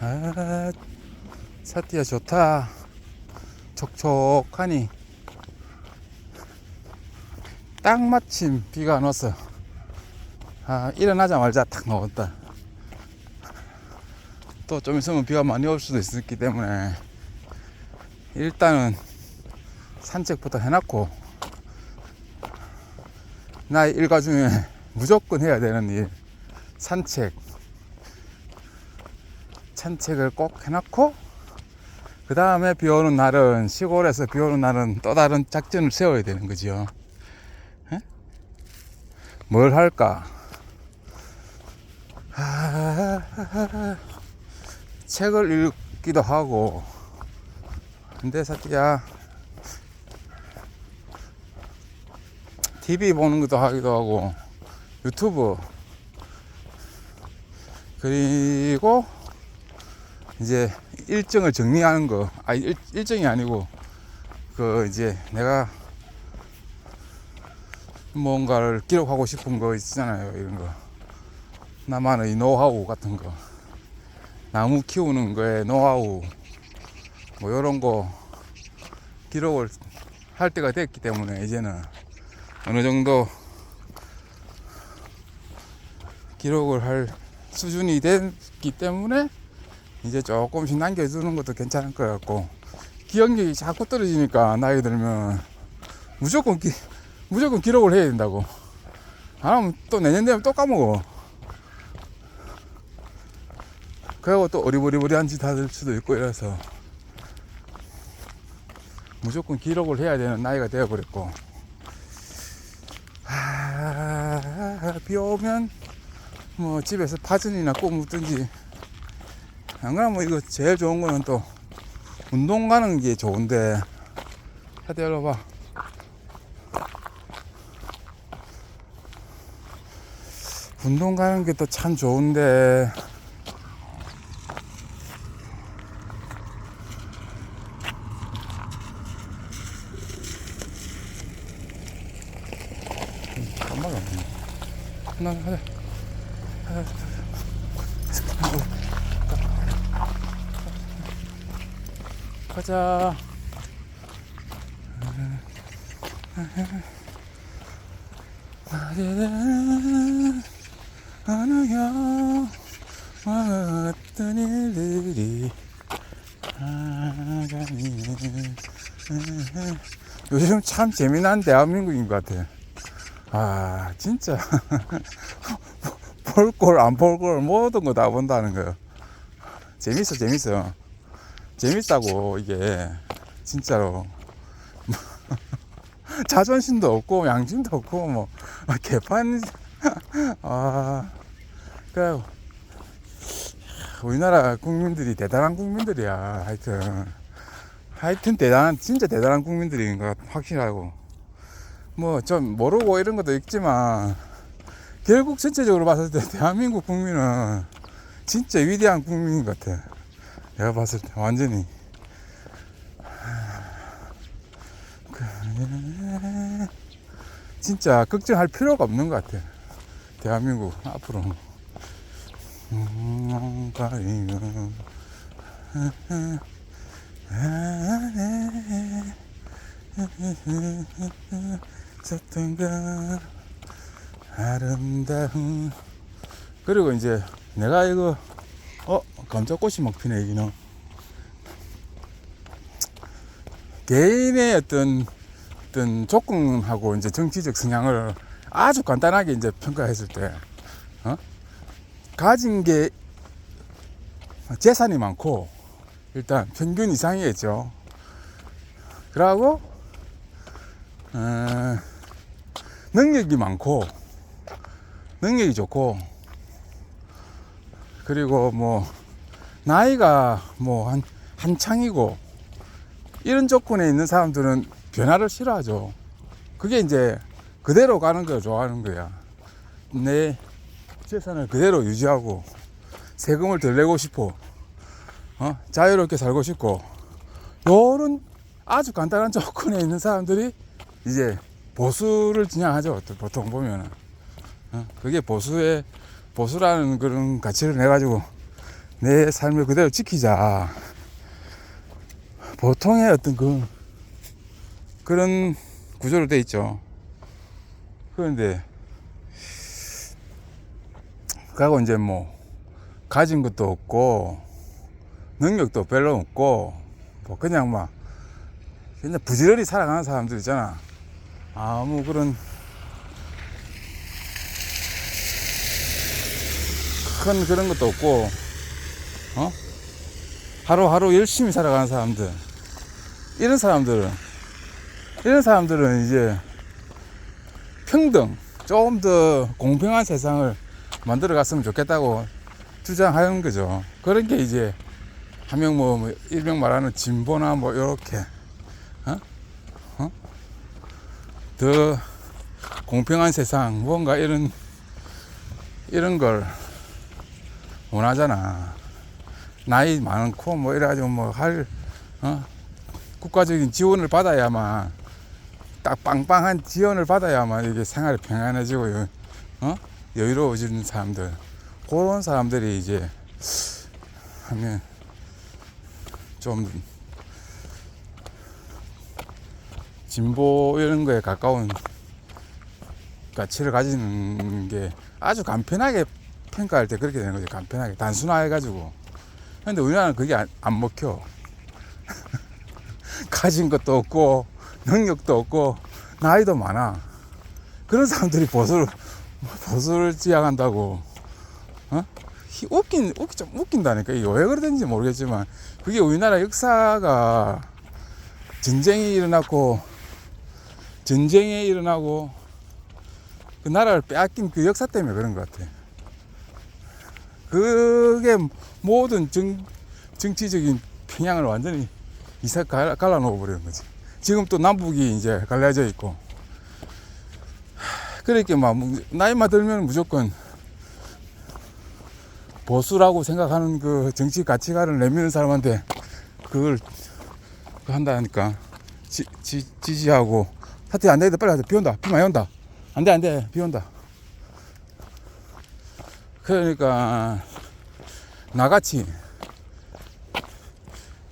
아, 사티야 좋다. 촉촉하니. 딱 마침 비가 안 왔어. 아, 일어나자마자 탁 나왔다. 또 좀 있으면 비가 많이 올 수도 있기 때문에 일단은 산책부터 해놨고 나의 일과 중에 무조건 해야 되는 일 산책 산책을 꼭 해놓고 그 다음에 비 오는 날은 시골에서 비 오는 날은 또 다른 작전을 세워야 되는 거죠. 에? 뭘 할까? 아, 책을 읽기도 하고 근데 사티야 TV 보는 것도 하기도 하고 유튜브 그리고 이제 일정을 정리하는 거, 아 일, 일정이 아니고 그 이제 내가 뭔가를 기록하고 싶은 거 있잖아요, 이런 거. 나만의 노하우 같은 거, 나무 키우는 거에 노하우, 뭐 이런 거 기록을 할 때가 됐기 때문에 이제는 어느 정도 기록을 할 수준이 됐기 때문에 이제 조금씩 남겨두는 것도 괜찮을 것 같고 기억력이 자꾸 떨어지니까 나이 들면 무조건 기, 무조건 기록을 해야 된다고. 안 하면 또 내년 되면 또 까먹어. 그리고 또 어리버리버리한 짓 할 수도 있고 이래서 무조건 기록을 해야 되는 나이가 되어버렸고. 아, 비 오면 뭐 집에서 파전이나 꼭 묻든지 안 그러면 뭐 이거 제일 좋은 거는 또 운동 가는 게 좋은데. 하대 열어봐 운동 가는 게 또 참 좋은데 엄마가 없네 하나 하나 가자. 어느여 어떤 일들이 아가니 요즘 참 재미난 대한민국인 것 같아. 아 진짜 볼 걸 안 볼 걸 모든 거 다 본다는 거요. 재밌어 재밌어. 재밌다고 이게. 진짜로. 자존심도 없고 양심도 없고 뭐 아, 개판. 아 그래. 우리나라 국민들이 대단한 국민들이야 하여튼. 하여튼 대단한 진짜 대단한 국민들인 것 확실하고. 뭐 좀 모르고 이런 것도 있지만 결국 전체적으로 봤을 때 대한민국 국민은 진짜 위대한 국민인 것 같아. 내가 봤을 때 완전히. 진짜 걱정할 필요가 없는 것 같아. 대한민국 앞으로. 아름다운. 그리고 이제 내가 이거 어 감자꽃이 막 피네 여기는 개인의 어떤 어떤 조건하고 이제 정치적 성향을 아주 간단하게 이제 평가했을 때 어? 가진 게 재산이 많고 일단 평균 이상이겠죠. 그러고 어, 능력이 많고 능력이 좋고 그리고 뭐 나이가 뭐 한 한창이고 이런 조건에 있는 사람들은 변화를 싫어하죠. 그게 이제 그대로 가는 걸 좋아하는 거야. 내 재산을 그대로 유지하고 세금을 덜 내고 싶어. 어? 자유롭게 살고 싶고 요런 아주 간단한 조건에 있는 사람들이 이제 보수를 지향하죠. 보통 보면은 어? 그게 보수의 보수라는 그런 가치를 내 가지고 내 삶을 그대로 지키자. 보통의 어떤 그 그런 구조로 돼 있죠. 그런데 그하고 이제 뭐 가진 것도 없고 능력도 별로 없고 뭐 그냥 막 그냥 부지런히 살아가는 사람들 있잖아. 아무 그런 큰 그런 것도 없고 어 하루하루 열심히 살아가는 사람들 이런 사람들은 이런 사람들은 이제 평등 조금 더 공평한 세상을 만들어 갔으면 좋겠다고 주장하는 거죠. 그런 게 이제 한명 뭐, 뭐 일명 말하는 진보나 뭐 이렇게 어? 어? 더 공평한 세상 뭔가 이런 이런 걸 원하잖아. 나이 많고 뭐 이래가지고 뭐할 어? 국가적인 지원을 받아야만 딱 빵빵한 지원을 받아야만 이게 생활이 평안해지고 여- 어? 여유로워지는 사람들 그런 사람들이 이제 하면 좀 진보 이런 거에 가까운 가치를 가지는 게 아주 간편하게 평가할 때 그렇게 되는 거죠. 간편하게 단순화해 가지고. 근데 우리나라는 그게 안, 안 먹혀. 가진 것도 없고 능력도 없고 나이도 많아. 그런 사람들이 보수를 보수를 지향한다고. 어? 히- 웃긴 웃기 좀 웃긴다니까 이게 왜 그러는지 모르겠지만 그게 우리나라 역사가 전쟁이 일어났고 전쟁이 일어나고 그 나라를 빼앗긴 그 역사 때문에 그런 것 같아. 그게 모든 정, 정치적인 평양을 완전히 이사 갈- 갈라놓아 버리는 거지. 지금 또 남북이 이제 갈라져 있고. 그러니까 막 무- 나이만 들면 무조건 보수라고 생각하는 그 정치 가치관을 내미는 사람한테 그걸 그 한다니까. 지, 지, 지지하고. 사태 안 되겠다. 빨리 하자. 비 온다. 비 많이 온다. 안 돼 안 돼. 비 온다 그러니까 나같이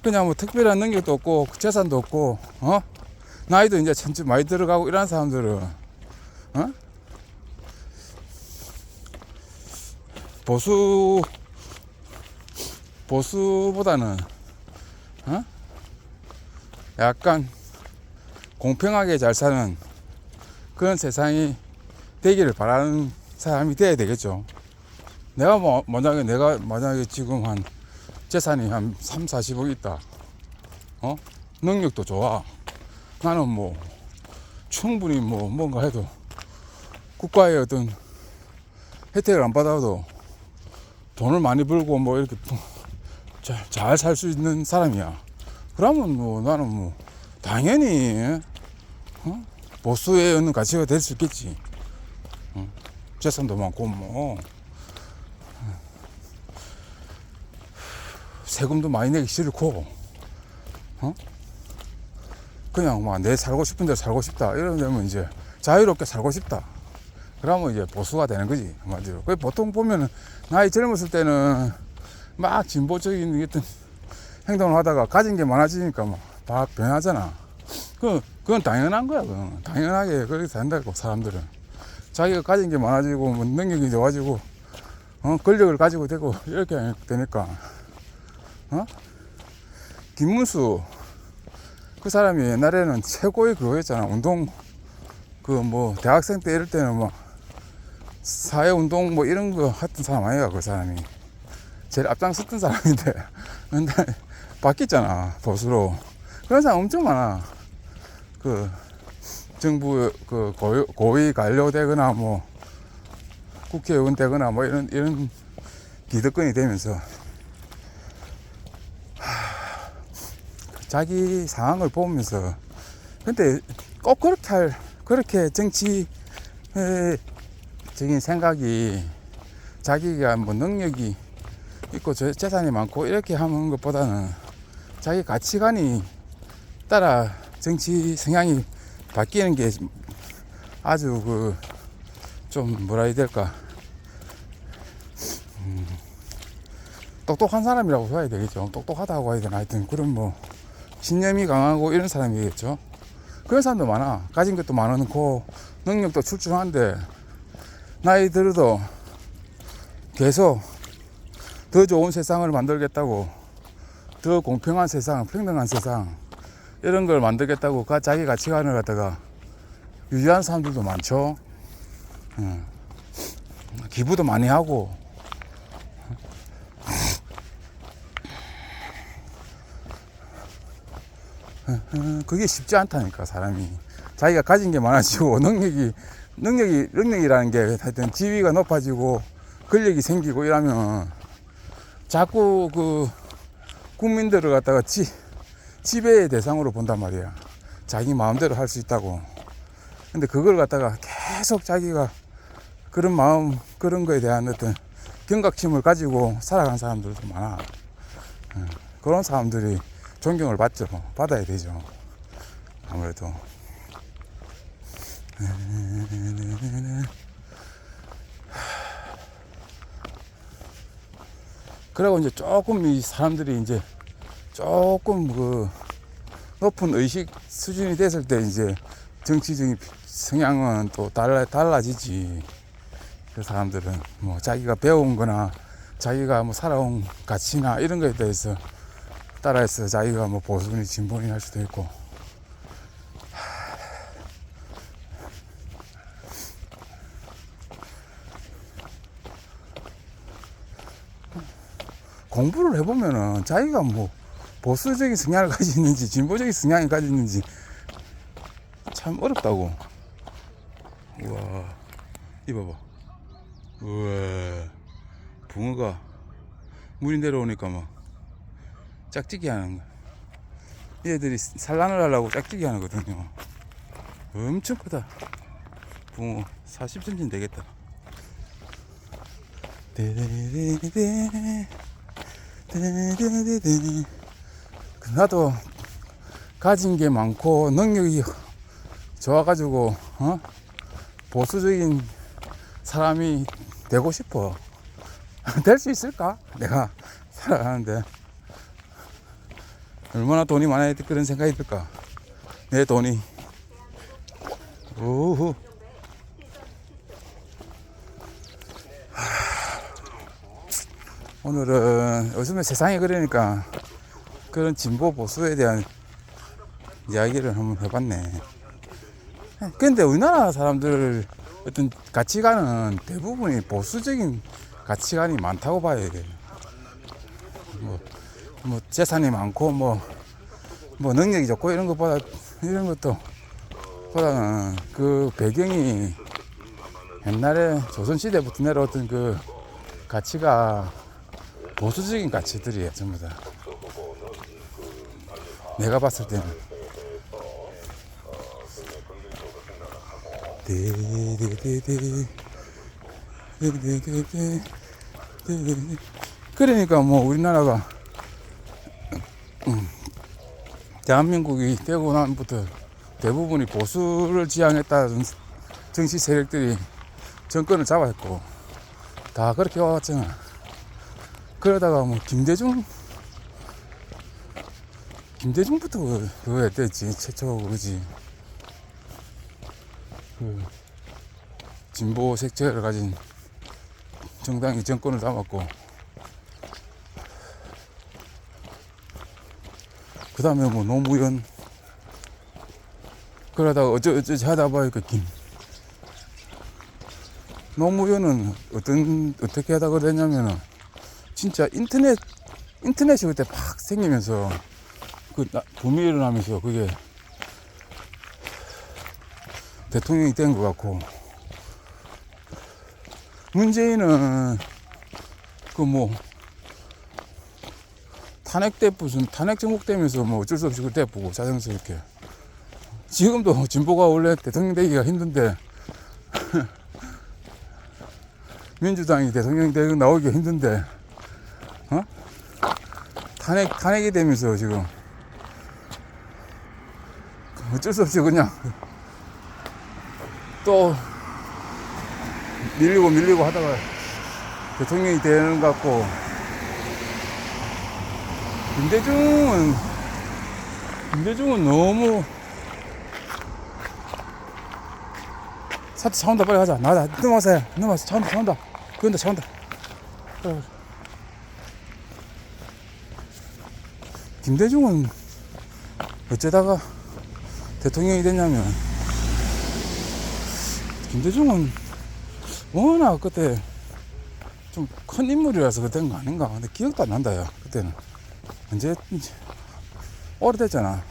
그냥 뭐 특별한 능력도 없고 재산도 없고 어? 나이도 이제 천천 많이 들어가고 이런 사람들은 어? 보수 보수보다는 어? 약간 공평하게 잘 사는 그런 세상이 되기를 바라는 사람이 돼야 되겠죠. 내가 뭐 만약에 내가 만약에 지금 한 재산이 한 3, 40억 있다. 어? 능력도 좋아. 나는 뭐 충분히 뭐 뭔가 해도 국가의 어떤 혜택을 안 받아도 돈을 많이 벌고 뭐 이렇게 잘 살 수 있는 사람이야. 그러면 뭐 나는 뭐 당연히 어? 보수의 어느 가치가 될 수 있겠지. 어? 재산도 많고 뭐 세금도 많이 내기 싫고 어? 그냥 막 내 살고 싶은 대로 살고 싶다. 이러면 이제 자유롭게 살고 싶다. 그러면 이제 보수가 되는 거지 한마디로. 그 보통 보면은 나이 젊었을 때는 막 진보적인 어떤 행동을 하다가 가진 게 많아지니까 막다 변하잖아. 그 그건 당연한 거야 그건. 당연하게 그렇게 된다고 사람들은. 자기가 가진 게 많아지고 뭐 능력이 좋아지고 어, 권력을 가지고 되고 이렇게 되니까 어? 김문수 그 사람이 옛날에는 최고의 그거였잖아. 운동 그 뭐 대학생 때 이럴 때는 뭐 사회 운동 뭐 이런 거 했던 사람 아니야 그 사람이. 제일 앞장섰던 사람인데. 근데 바뀌었잖아 보수로. 그런 사람 엄청 많아. 그 정부 그 고위, 고위 관료 되거나 뭐 국회의원 되거나 뭐 이런 이런 기득권이 되면서 자기 상황을 보면서 근데 꼭 그렇게 할 그렇게 정치 에, 적인 생각이 자기가 뭐 능력이 있고 재- 재산이 많고 이렇게 하는 것보다는 자기 가치관이 따라 정치 성향이 바뀌는 게 아주 그 좀 뭐라 해야 될까 음, 똑똑한 사람이라고 봐야 되겠죠. 똑똑하다고 해야 되나 하여튼 그런 뭐 신념이 강하고 이런 사람이겠죠. 그런 사람도 많아. 가진 것도 많고 능력도 출중한데 나이 들어도 계속 더 좋은 세상을 만들겠다고 더 공평한 세상, 평등한 세상 이런 걸 만들겠다고 그 자기 가치관을 갖다가 유지하는 사람들도 많죠. 음. 기부도 많이 하고 그게 쉽지 않다니까 사람이. 자기가 가진 게 많아지고 능력이 능력이 능력이라는 게 하여튼 지위가 높아지고 권력이 생기고 이러면 자꾸 그 국민들을 갖다가 지, 지배의 대상으로 본단 말이야. 자기 마음대로 할 수 있다고. 근데 그걸 갖다가 계속 자기가 그런 마음 그런 거에 대한 어떤 경각심을 가지고 살아간 사람들도 많아. 음, 그런 사람들이 존경을 받죠. 받아야 되죠. 아무래도. 그리고 이제 조금 이 사람들이 이제 조금 그 높은 의식 수준이 됐을 때 이제 정치적인 성향은 또 달라, 달라지지. 그 사람들은 뭐 자기가 배운 거나 자기가 뭐 살아온 가치나 이런 거에 대해서 따라해서 자기가 뭐 보수니 진보니 할 수도 있고. 공부를 해보면은 자기가 뭐 보수적인 성향을 가지고 있는지 진보적인 성향을 가지고 있는지 참 어렵다고. 우와 이봐봐. 우와 붕어가 물이 내려오니까 막 짝짓기 하는 거. 얘들이 산란을 하려고 짝짓기 하는 거거든요. 엄청 크다. 붕어 40cm 되겠다. 나도 가진 게 많고 능력이 좋아가지고 어? 보수적인 사람이 되고 싶어. 될 수 있을까? 내가 살아가는데. 얼마나 돈이 많아야 그런 생각이 들까? 내 돈이. 오호. 오늘은 요즘에 세상이 그러니까 그런 진보 보수에 대한 이야기를 한번 해봤네. 근데 우리나라 사람들 어떤 가치관은 대부분이 보수적인 가치관이 많다고 봐야 돼. 뭐, 뭐 재산이 많고 뭐, 뭐 능력이 좋고 이런 것보다 이런 것도 보다는 그 배경이 옛날에 조선시대부터 내려왔던 그 가치가 보수적인 가치들이에요 전부 다. 내가 봤을 때는. 그러니까 뭐 우리나라가 음, 대한민국이 되고 난부터 대부분이 보수를 지향했다는 정치 세력들이 정권을 잡았고 다 그렇게 와왔잖아. 그러다가 뭐 김대중 김대중부터 그- 그거 했댔지 최초 그지 그 진보 색채를 가진 정당이 정권을 잡았고 그 다음에 뭐 노무현 그러다가 어쩌어쩌 하다 보니까 김. 노무현은 어떤 어떻게 하다가 됐냐면은 진짜 인터넷 인터넷이 그때 팍 생기면서 그 나- 붐이 일어나면서 그게 대통령이 된 것 같고. 문재인은 그 뭐 탄핵 때 무슨 탄핵 정국 되면서 뭐 어쩔 수 없이 그때 보고 자연스럽게. 지금도 진보가 원래 대통령 되기가 힘든데. 민주당이 대통령 되기 나오기가 힘든데. 어? 탄핵 탄핵이 되면서 지금. 어쩔 수 없이 그냥 또 밀리고 밀리고 하다가 대통령이 되는 것 같고 김대중은 김대중은 너무 사태 차 온다 빨리 가자. 나가자 넘어가서 해. 넘어가서 차 온다 차 온다. 그 온다 차 온다. 빨리 가자. 김대중은 어쩌다가 대통령이 됐냐면 김대중은 워낙 그때 좀 큰 인물이라서 그랬던 거 아닌가. 근데 기억도 안 난다 야 그때는 언제? 오래됐잖아.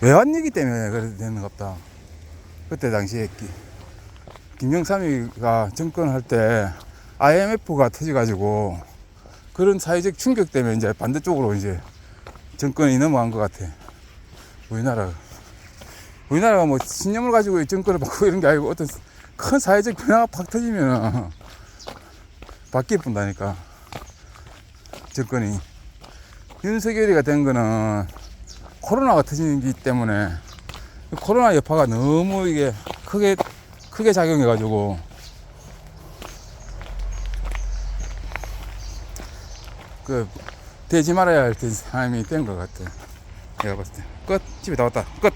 외환위기 때문에 그래 되는 것 같다. 그때 당시에 기- 김영삼이가 정권할 때 IMF가 터져가지고 그런 사회적 충격 때문에 이제 반대쪽으로 이제 정권이 넘어간 것 같아. 우리나라가. 우리나라가 뭐 신념을 가지고 이 정권을 바꾸고 이런 게 아니고 어떤 큰 사회적 변화가 팍 터지면 바뀌어 본다니까. 정권이. 윤석열이가 된 거는 코로나가 터지기 때문에 코로나 여파가 너무 이게 크게 크게 작용해 가지고. 그 되지 말아야 할그 사람이 된 것 같아. 내가 봤을 때. 끝. 집에 다 왔다. 끝